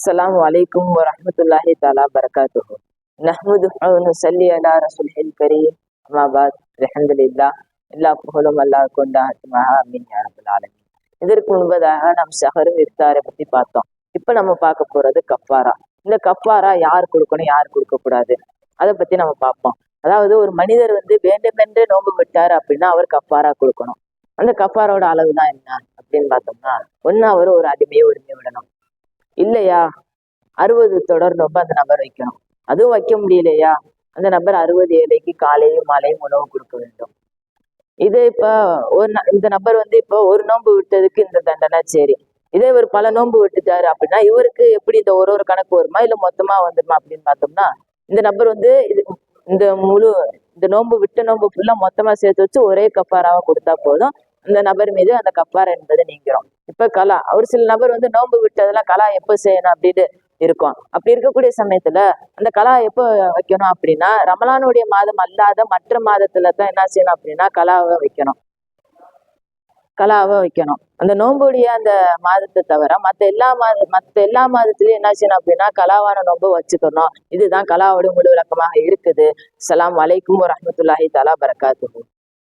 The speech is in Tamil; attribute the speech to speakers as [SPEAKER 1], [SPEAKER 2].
[SPEAKER 1] السلام عليكم ورحمة الله تعالى وبركاته نحمده ونصلي على رسوله الكريم أما بعد الحمد لله எல்லா புகழும் அல்லாஹ் கொண்டாட்டுமாக அமீன் யா ரப்பல் ஆலமீன் இதற்கு முன்பதாக நாம் ஷஹரும் இஃப்தாரை பத்தி பார்த்தோம் இப்ப நம்ம பார்க்க போறது கஃபாரா இந்த கஃபாரா யார் கொடுக்கணும் யார் கொடுக்க கூடாது அதை பத்தி நம்ம பார்ப்போம் அதாவது ஒரு மனிதர் வந்து வேண்டுமென்றே நோன்பு விட்டாரு அப்படின்னா அவர் கஃபாரா கொடுக்கணும் அந்த கஃபாரோட அளவு தான் என்ன அப்படின்னு பார்த்தோம்னா ஒன்னு அவர் ஒரு அடிமையை உரிமை விடணும் இல்லையா? அறுபது தொடர் நோன்பு அந்த நபர் வைக்கணும். அதுவும் வைக்க முடியலையா? அந்த நபர் அறுபது ஏழைக்கு காலையும் மாலையும் உணவு கொடுக்க வேண்டும். இது இப்ப ஒரு இந்த நபர் வந்து இப்போ ஒரு நோன்பு விட்டதுக்கு இந்த தண்டனை சரி. இதே இவர் பல நோன்பு விட்டுட்டாரு அப்படின்னா இவருக்கு எப்படி இந்த ஒரு ஒரு கணக்கு வருமா? இல்ல மொத்தமா வந்துருமா அப்படின்னு பார்த்தோம்னா இந்த நபர் வந்து இது இந்த முழு இந்த நோன்பு விட்ட நோன்பு ஃபுல்லா மொத்தமா சேர்த்து வச்சு ஒரே கப்பாராவா கொடுத்தா போதும். அந்த நபர் மீது அந்த கப்பார் என்பது நீங்கிறோம். இப்ப கலா ஒரு சில நபர் வந்து நோன்பு விட்டதெல்லாம் கலா எப்போ செய்யணும் அப்படின்னு இருக்கும். அப்படி இருக்கக்கூடிய சமயத்துல அந்த கலா எப்போ வைக்கணும் அப்படின்னா ரமலானுடைய மாதம் அல்லாத மற்ற மாதத்துல தான் என்ன செய்யணும் அப்படின்னா கலாவை வைக்கணும். கலாவை வைக்கணும். அந்த நோன்புடைய அந்த மாதத்தை தவிர மத்த எல்லா மாத மத்த எல்லா மாதத்துலயும் என்ன செய்யணும் அப்படின்னா கலாவான நோன்பு வச்சுக்கணும். இதுதான் கலாவோட முழு விளக்கமாக இருக்குது. சலாம் அலைக்கும் வரஹ்மத்துல்லாஹி தலா பரக்காத்து